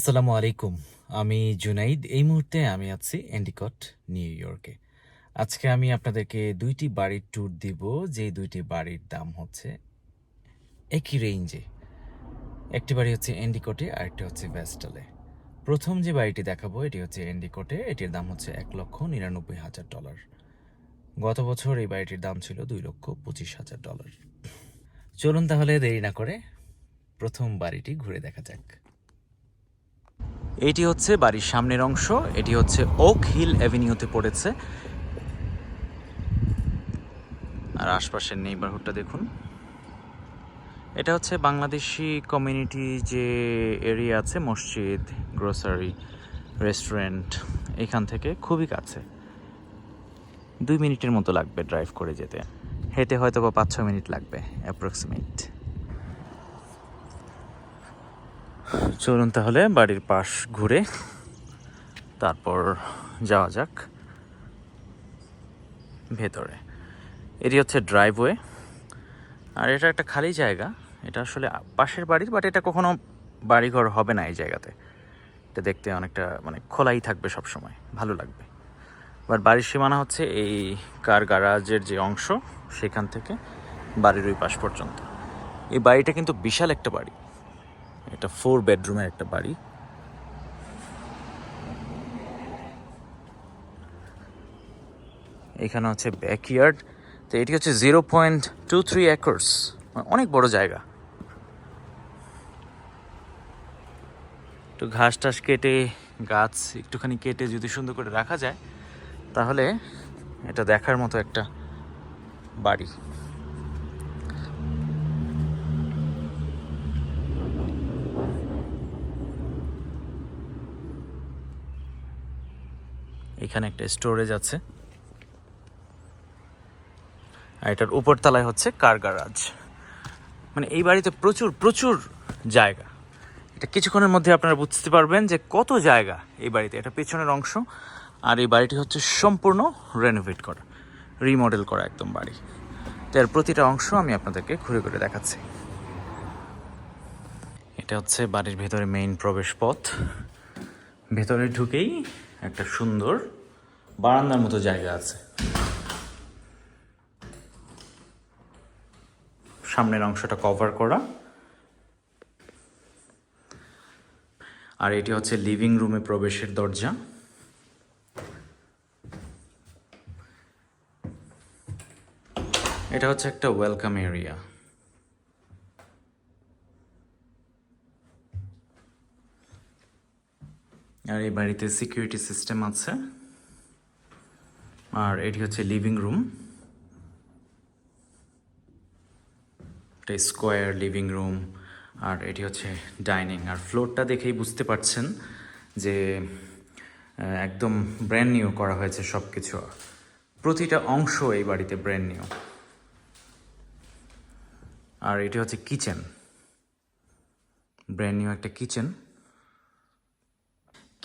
আসসালামু আলাইকুম। আমি জুনাইদ, এই মুহূর্তে আমি আছি এন্ডিকট, নিউ ইয়র্কে। আজকে আমি আপনাদেরকে দুইটি বাড়ির ট্যুর দিব, যে দুইটি বাড়ির দাম হচ্ছে একই রেঞ্জে একটি বাড়ি হচ্ছে এন্ডিকটে, আরেকটি হচ্ছে ভেস্টালে। প্রথম যে বাড়িটি দেখাবো, এটি হচ্ছে এন্ডিকটে, এটির দাম হচ্ছে এক লক্ষ নিরানব্বই হাজার ডলার। গত বছর এই বাড়িটির দাম ছিল দুই লক্ষ পঁচিশ হাজার ডলার। চলুন তাহলে দেরি না করে প্রথম বাড়িটি ঘুরে দেখা যাক। এটি হচ্ছে বাড়ির সামনের অংশ, এটি হচ্ছে ওক হিল অ্যাভিনিউতে পড়েছে। আর আশপাশের নেইবারহুডটা দেখুন। এটা হচ্ছে বাংলাদেশি কমিউনিটি যে এরিয়া আছে, মসজিদ, গ্রোসারি, রেস্টুরেন্ট, এখান থেকে খুবই কাছে। দুই মিনিটের মতো লাগবে ড্রাইভ করে যেতে। হেঁটে হয়তো বা পাঁচ ছ মিনিট লাগবে, অ্যাপ্রক্সিমেট। চলুন তাহলে বাড়ির পাশ ঘুরে তারপর যাওয়া যাক ভেতরে। এটি হচ্ছে ড্রাইভওয়ে আর এটা একটা খালি জায়গা। এটা আসলে পাশের বাড়ির বাট এটা কখনো বাড়িঘর হবে না এই জায়গাতে। এটা দেখতে অনেকটা মানে খোলাই থাকবে সব সময় ভালো লাগবে। বাট বাড়ির সীমানা হচ্ছে এই কার গ্যারাজের যে অংশ, সেখান থেকে বাড়ির ওই পাশ পর্যন্ত। এই বাড়িটা কিন্তু বিশাল একটা বাড়ি। এটা ফোর বেডরুমের একটা বাড়ি। এখানে হচ্ছে ব্যাকইয়ার্ড তো এটি হচ্ছে zero point two three acres অনেক বড় জায়গা। একটু ঘাস টাস কেটে, গাছ একটুখানি কেটে যদি সুন্দর করে রাখা যায়, তাহলে এটা দেখার মতো একটা বাড়ি। এখানে একটা স্টোরেজ আছে। আর এটার উপর তলায় হচ্ছে কার গ্যারাজ মানে এই বাড়িতে প্রচুর প্রচুর জায়গা। এটা কিছুক্ষণের মধ্যে আপনারা বুঝতে পারবেন যে কত জায়গা এই বাড়িতে। এটা পেছনের অংশ। আর এই বাড়িটি হচ্ছে সম্পূর্ণ রেনোভেট করা রিমডেল করা একদম বাড়ি। তো এর প্রতিটা অংশ আমি আপনাদেরকে ঘুরে ঘুরে দেখাচ্ছি। এটা হচ্ছে বাড়ির ভেতরে মেইন প্রবেশ পথ ভেতরে ঢুকেই একটা সুন্দর বারান্দার মতো জায়গা আছে। সামনের অংশটা কভার করা। আর এটি হচ্ছে লিভিং রুমে প্রবেশের দরজা। এটা হচ্ছে একটা ওয়েলকাম এরিয়া আর এই বাড়িতে সিকিউরিটি সিস্টেম আছে। আর এটি হচ্ছে লিভিং রুম একটা স্কোয়ার লিভিং রুম আর এটি হচ্ছে ডাইনিং আর ফ্লোরটা দেখেই বুঝতে পারছেন যে একদম ব্র্যান্ড নিউ করা হয়েছে সব কিছু প্রতিটা অংশ এই বাড়িতে ব্র্যান্ড নিউ আর এটি হচ্ছে কিচেন ব্র্যান্ড নিউ একটা কিচেন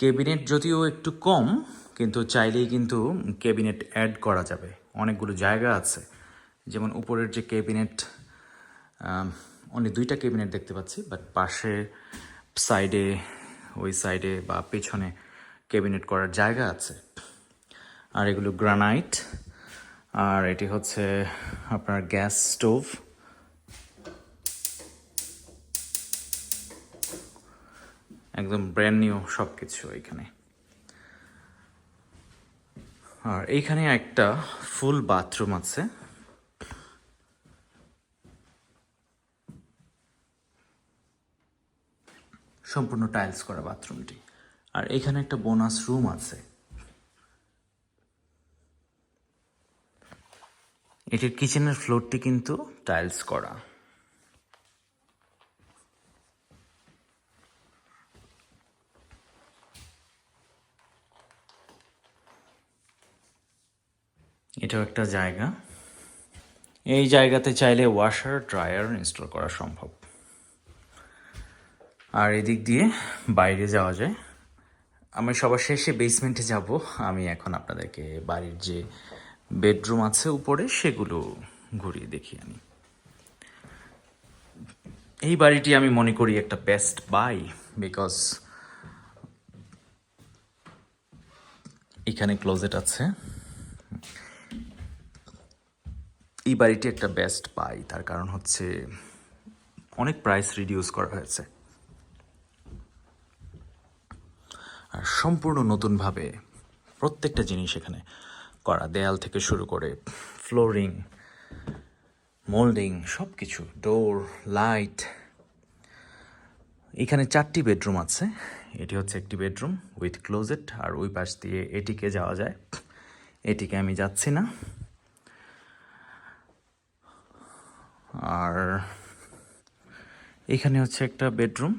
ক্যাবিনেট যদিও একটু কম, কিন্তু চাইলেই কিন্তু ক্যাবিনেট অ্যাড করা যাবে। অনেকগুলো জায়গা আছে। যেমন উপরের যে ক্যাবিনেট অনেক দুইটা ক্যাবিনেট দেখতে পাচ্ছি বাট পাশে সাইডে ওই সাইডে বা পেছনে ক্যাবিনেট করার জায়গা আছে। আর এগুলো গ্রানাইট আর এটি হচ্ছে আপনার গ্যাস স্টোভ একদম ব্র্যান্ড নিউ সব কিছু এখানে। আর এইখানে একটা ফুল বাথরুম আছে। সম্পূর্ণ টাইলস করা বাথরুমটি আর এখানে একটা বোনাস রুম আছে। এটির কিচেনের ফ্লোরটি কিন্তু টাইলস করা। এটাও একটা জায়গা। এই জায়গাতে চাইলে ওয়াশার ড্রায়ার ইনস্টল করা সম্ভব। আর এদিক দিয়ে বাইরে যাওয়া যায়। আমি সবার শেষে বেসমেন্টে যাব। আমি এখন আপনাদেরকে বাড়ির যে বেডরুম আছে উপরে, সেগুলো ঘুরিয়ে দেখি আমি এই বাড়িটি আমি মনে করি একটা বেস্ট বাই বিকজ এখানে ক্লোজেট আছে। এই বাড়িটি একটা বেস্ট পাই তার কারণ হচ্ছে অনেক প্রাইস রিডিউস করা হয়েছে। আর সম্পূর্ণ নতুনভাবে প্রত্যেকটা জিনিস এখানে করা, দেয়াল থেকে শুরু করে ফ্লোরিং মোল্ডিং সব কিছু ডোর লাইট এখানে চারটি বেডরুম আছে। এটি হচ্ছে একটি বেডরুম উইথ ক্লোজেট আর ওই পাশ দিয়ে এটিকে যাওয়া যায়। এটিকে আমি যাচ্ছি না। আর এখানে হচ্ছে একটা বেডরুম।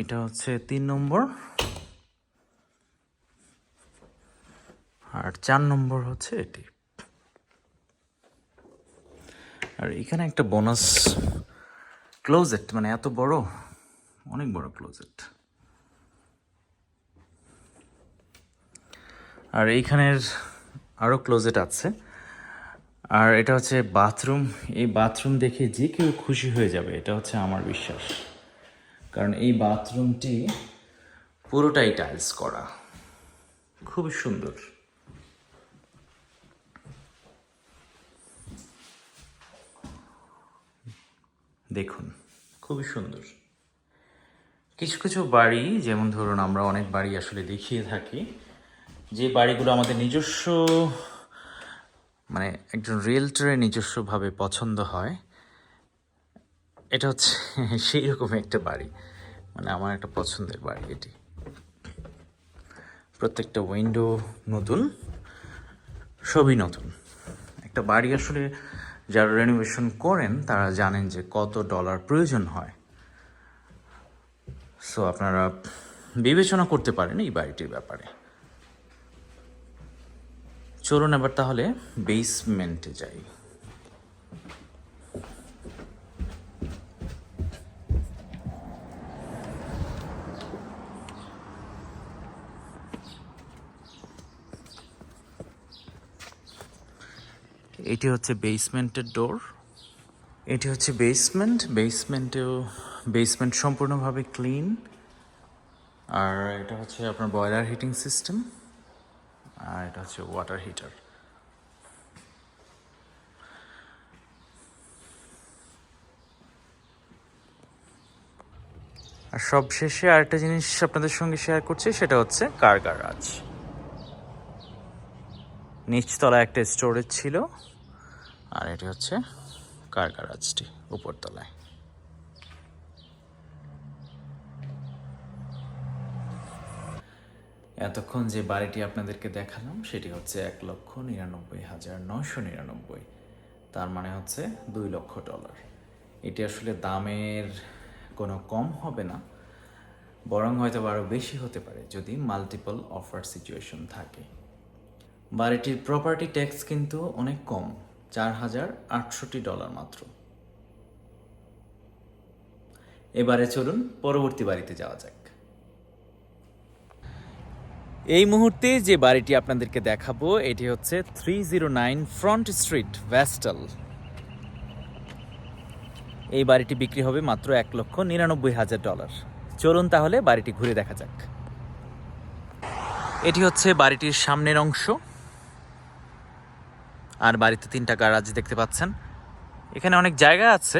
এটা হচ্ছে তিন নম্বর। আর চার নম্বর হচ্ছে এটি। আর এখানে একটা বোনাস ক্লোজেট মানে এত বড়, অনেক বড় ক্লোজেট আর এইখানের আরও ক্লোজেট আছে। আর এটা হচ্ছে বাথরুম এই বাথরুম দেখে যে কেউ খুশি হয়ে যাবে, এটা হচ্ছে আমার বিশ্বাস। কারণ এই বাথরুমটি পুরোটাই টাইলস করা। খুবই সুন্দর। দেখুন, খুবই সুন্দর। কিছু কিছু বাড়ি, যেমন ধরুন আমরা অনেক বাড়ি আসলে দেখিয়ে থাকি যে বাড়িগুলো আমাদের নিজস্ব মানে একজন রিয়েলটারের নিজস্বভাবে পছন্দ হয়, এটা হচ্ছে সেই রকম একটা বাড়ি। মানে আমার একটা পছন্দের বাড়ি এটি। প্রত্যেকটা উইন্ডো নতুন, সবই নতুন। একটা বাড়ি আসলে যারা রেনোভেশন করেন, তারা জানেন যে কত ডলার প্রয়োজন হয়। সো আপনারা বিবেচনা করতে পারেন এই বাড়িটির ব্যাপারে। চলুন এবার তাহলে বেসমেন্টে যাই। এটি হচ্ছে বেসমেন্টের ডোর এটি হচ্ছে বেসমেন্ট বেসমেন্টেও বেসমেন্ট সম্পূর্ণভাবে ক্লিন আর এটা হচ্ছে আপনার বয়লার হিটিং সিস্টেম আর এটা হচ্ছে ওয়াটার হিটার আর সব শেষে আরেকটা জিনিস আপনাদের সঙ্গে শেয়ার করছি, সেটা হচ্ছে কার গারাজ নিচতলা একটা স্টোরেজ ছিল, আর এটি হচ্ছে কার গারাজটি উপরতলায়। এতক্ষণ যে বাড়িটি আপনাদেরকে দেখালাম, সেটি হচ্ছে এক লক্ষ নিরানব্বই হাজার নশো নিরানব্বই। তার মানে হচ্ছে দুই লক্ষ ডলার। এটি আসলে দামের কোনো কম হবে না, বরং হয়তো আরও বেশি হতে পারে যদি মাল্টিপল অফার সিচুয়েশন থাকে। বাড়িটির প্রপার্টি ট্যাক্স কিন্তু অনেক কম, চার হাজার আটষট্টি ডলার মাত্র। এবারে চলুন পরবর্তী বাড়িতে যাওয়া যাক। এই মুহূর্তে যে বাড়িটি আপনাদেরকে দেখাবো, এটি হচ্ছে three zero nine front street Vestal এই বাড়িটি বিক্রি হবে মাত্র এক লক্ষ নিরানব্বই হাজার ডলার। চলুন তাহলে বাড়িটি ঘুরে দেখা যাক। এটি হচ্ছে বাড়িটির সামনের অংশ। আর বাড়িতে তিনটা গ্যারাজ দেখতে পাচ্ছেন। এখানে অনেক জায়গা আছে।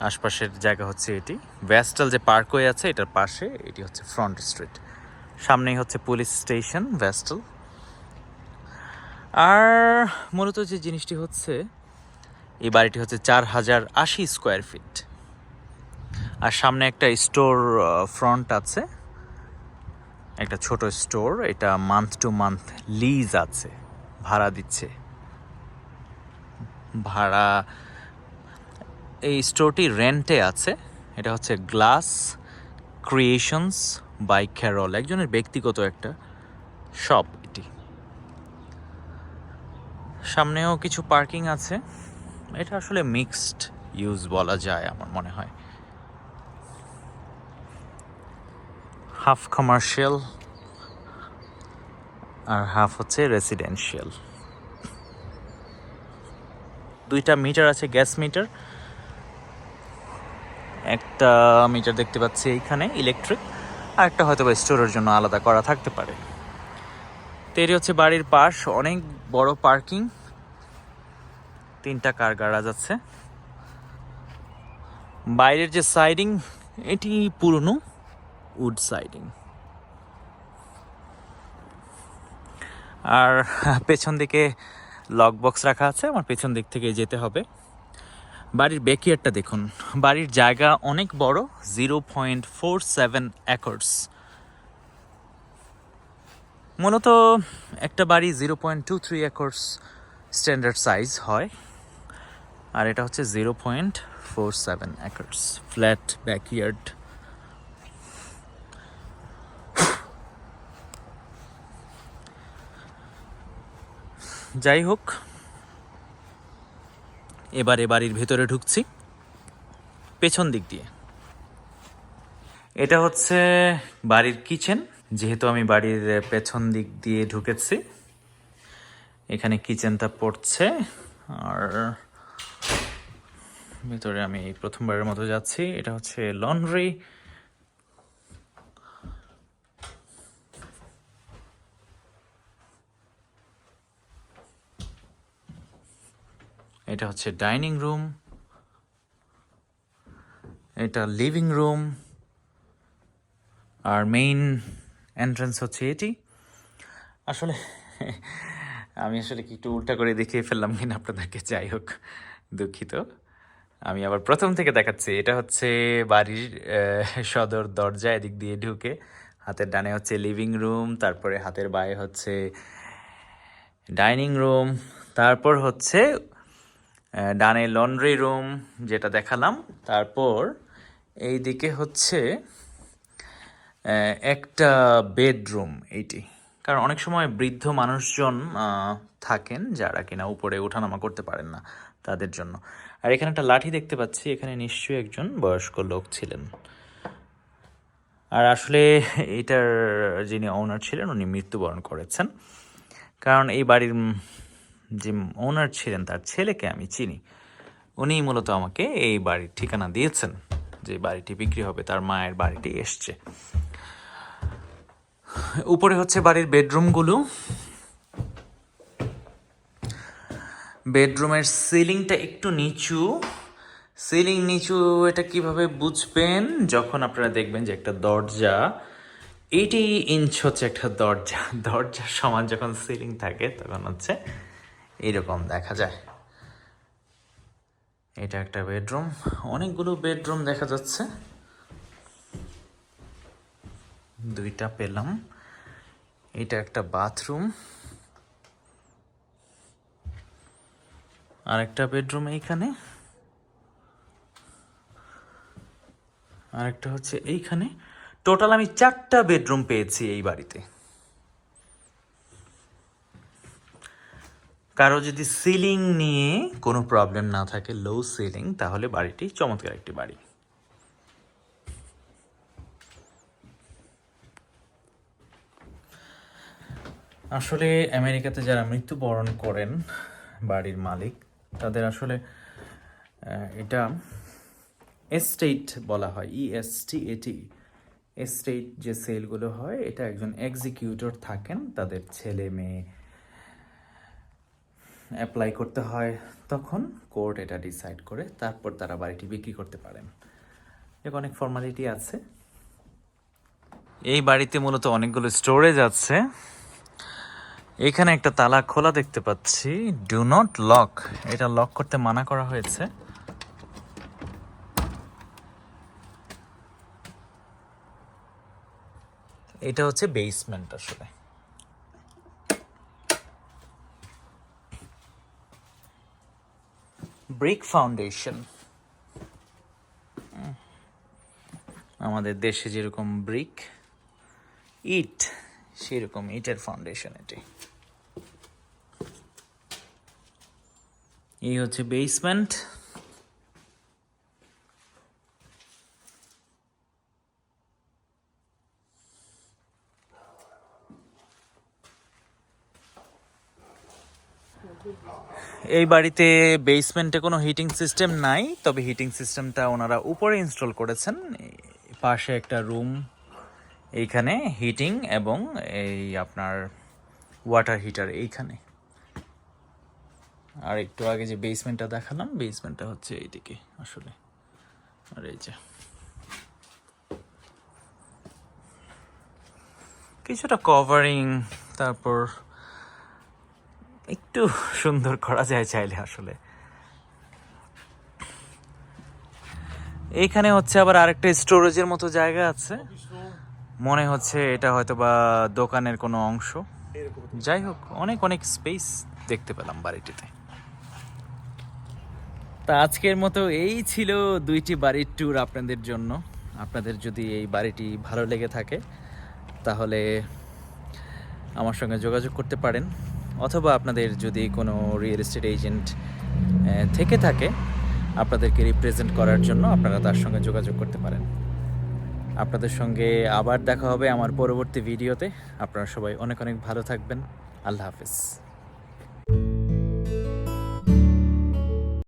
আশপাশের জায়গা হচ্ছে এটি। ভ্যাস্টাল যে পার্কওয়ে আছে, এটার পাশে এটি হচ্ছে ফ্রন্ট স্ট্রিট সামনেই হচ্ছে পুলিশ স্টেশন ভ্যাস্টাল আর মূলত যে জিনিসটি হচ্ছে, এই বাড়িটি হচ্ছে চার হাজার আশি স্কোয়ার ফিট আর সামনে একটা স্টোর ফ্রন্ট আছে। একটা ছোট স্টোর এটা মান্থ টু মান্থ লিজ আছে। ভাড়া দিচ্ছে। ভাড়া, এই স্টোরটি রেন্টে আছে। এটা হচ্ছে গ্লাস ক্রিয়েশনস বাই ক্যারল, একজনের ব্যক্তিগত একটা শপ এটি। সামনেও কিছু পার্কিং আছে। এটা আসলে মিক্সড ইউজ বলা যায় আমার মনে হয়। হাফ কমার্শিয়াল আর হাফ হচ্ছে রেসিডেন্সিয়াল দুইটা মিটার আছে গ্যাস মিটার। একটা মিটার দেখতে পাচ্ছি এইখানে, ইলেকট্রিক। আর একটা হয়তো বা স্টোরের জন্য আলাদা করা থাকতে পারে। তো এটি হচ্ছে বাড়ির পাশ, অনেক বড় পার্কিং। তিনটা কার গাড়াজ আছে। বাইরের যে সাইডিং এটি পুরনো উড সাইডিং আর পেছন দিকে লক বক্স রাখা আছে, আমার পেছন দিক থেকে যেতে হবে। বাড়ির ব্যাকিয়ারটা দেখুন। বাড়ির জায়গা অনেক বড়, zero point four seven acres. মূলত একটা বাড়ি zero point two three acres standard size হয়, আর এটা হচ্ছে zero point four seven acres, flat, backyard. যাই হোক এবারে বাড়ির ভেতরে ঢুকছি। পেছন দিক দিয়ে। এটা হচ্ছে বাড়ির কিচেন, যেহেতু আমি বাড়ির পেছন দিক দিয়ে ঢুকেছি। এখানে কিচেনটা পড়ছে, আর ভেতরে আমি প্রথমবারের মতো যাচ্ছি। এটা হচ্ছে লন্ড্রি। এটা হচ্ছে ডাইনিং রুম। এটা লিভিং রুম। আর মেইন এন্ট্রান্স হচ্ছে এটি। আসলে আমি আসলে কি একটু উল্টা করে দেখিয়ে ফেললাম কিনা আপনাদেরকে, যাই হোক, দুঃখিত। আমি আবার প্রথম থেকে দেখাচ্ছি, এটা হচ্ছে বাড়ির সদর দরজা এদিক দিয়ে ঢুকে। হাতের ডানে হচ্ছে লিভিং রুম, তারপরে হাতের বায়ে হচ্ছে ডাইনিং রুম, তারপর হচ্ছে ডানে লন্ড্রি রুম যেটা দেখালাম, তারপর এই দিকে হচ্ছে একটা বেডরুম এইটি। কারণ অনেক সময় বৃদ্ধ মানুষজন থাকেন যারা কিনা উপরে ওঠানামা করতে পারেন না তাদের জন্য। আর এখানে একটা লাঠি দেখতে পাচ্ছি, এখানে নিশ্চয়ই একজন বয়স্ক লোক ছিলেন। আর আসলে এটার যিনি ওনার ছিলেন, উনি মৃত্যুবরণ করেছেন। কারণ এই বাড়ির যে ওনার ছিলেন, তার ছেলেকে আমি চিনি। উনি মূলত আমাকে এই বাড়ির ঠিকানা দিয়েছেন যে বাড়িটি বিক্রি হবে, তার মায়ের বাড়িটি এসছে। উপরে হচ্ছে বাড়ির বেডরুমগুলো। বেডরুমের সিলিংটা একটু নিচু। সিলিং নিচু, এটা কীভাবে বুঝবেন? যখন আপনারা দেখবেন যে একটা দরজা, এইটি ইঞ্চ হচ্ছে একটা দরজা। দরজার সমান যখন সিলিং থাকে, তখন হচ্ছে এইরকম দেখা যায়। এটা একটা বেডরুম। অনেকগুলো বেডরুম দেখা যাচ্ছে। দুইটা পেলাম। এটা একটা বাথরুম। আরেকটা বেডরুম এইখানে। আরেকটা হচ্ছে এইখানে। টোটাল আমি চারটা বেডরুম পেয়েছি এই বাড়িতে। কারও যদি সিলিং নিয়ে কোনো প্রবলেম না থাকে লো সিলিং তাহলে বাড়িটি চমৎকার একটি বাড়ি। আসলে আমেরিকাতে যারা মৃত্যুবরণ করেন বাড়ির মালিক, তাদের আসলে এটা এস্টেট বলা হয় ইএসটি এটি এস্টেট যে সেলগুলো হয়, এটা একজন এক্সিকিউটর থাকেন, তাদের ছেলে, মেয়ে অ্যাপ্লাই করতে হয়, তখন কোর্ট এটা ডিসাইড করে, তারপর তারা বাড়িটি বিক্রি করতে পারেন। এর অনেক ফর্মালিটি আছে। এই বাড়িতে মূলত অনেকগুলো স্টোরেজ আছে। এখানে একটা তালা খোলা দেখতে পাচ্ছি। ডু নট লক এটা লক করতে মানা করা হয়েছে। এটা হচ্ছে বেসমেন্ট আসলে। Brick foundation. আমাদের দেশে যেরকম ব্রিক ইট সেরকম ইটের ফাউন্ডেশন এটি। এই হচ্ছে বেসমেন্ট। এই বাড়িতে বেসমেন্টে কোনো হিটিং সিস্টেম নাই, তবে হিটিং সিস্টেমটা ওনারা উপরে ইনস্টল করেছেন। পাশে একটা রুম এইখানে হিটিং এবং এই আপনার ওয়াটার হিটার এইখানে। আর একটু আগে যে বেসমেন্টটা দেখালাম বেসমেন্টটা হচ্ছে এইদিকে আসলে। আর এই যে। কিছুটা কভারিং তারপর একটু সুন্দর করা যায় চাইলে আসলে। এইখানে হচ্ছে আবার আরেকটা স্টোরেজের মতো জায়গা আছে। মনে হচ্ছে এটা হয়তো বা দোকানের কোনো অংশ। যাই হোক, অনেক অনেক স্পেস দেখতে পেলাম বাড়িটিতে। তা আজকের মতো এই ছিল দুইটি বাড়ির ট্যুর আপনাদের জন্য। আপনাদের যদি এই বাড়িটি ভালো লেগে থাকে, তাহলে আমার সঙ্গে যোগাযোগ করতে পারেন। অথবা আপনাদের যদি কোনো রিয়েল এস্টেট এজেন্ট থেকে থাকে, আপনাদেরকে রিপ্রেজেন্ট করার জন্য আপনারা তার সঙ্গে যোগাযোগ করতে পারেন। আপনাদের সঙ্গে আবার দেখা হবে আমার পরবর্তী ভিডিওতে আপনারা সবাই অনেক অনেক ভালো থাকবেন। আল্লাহ হাফেজ।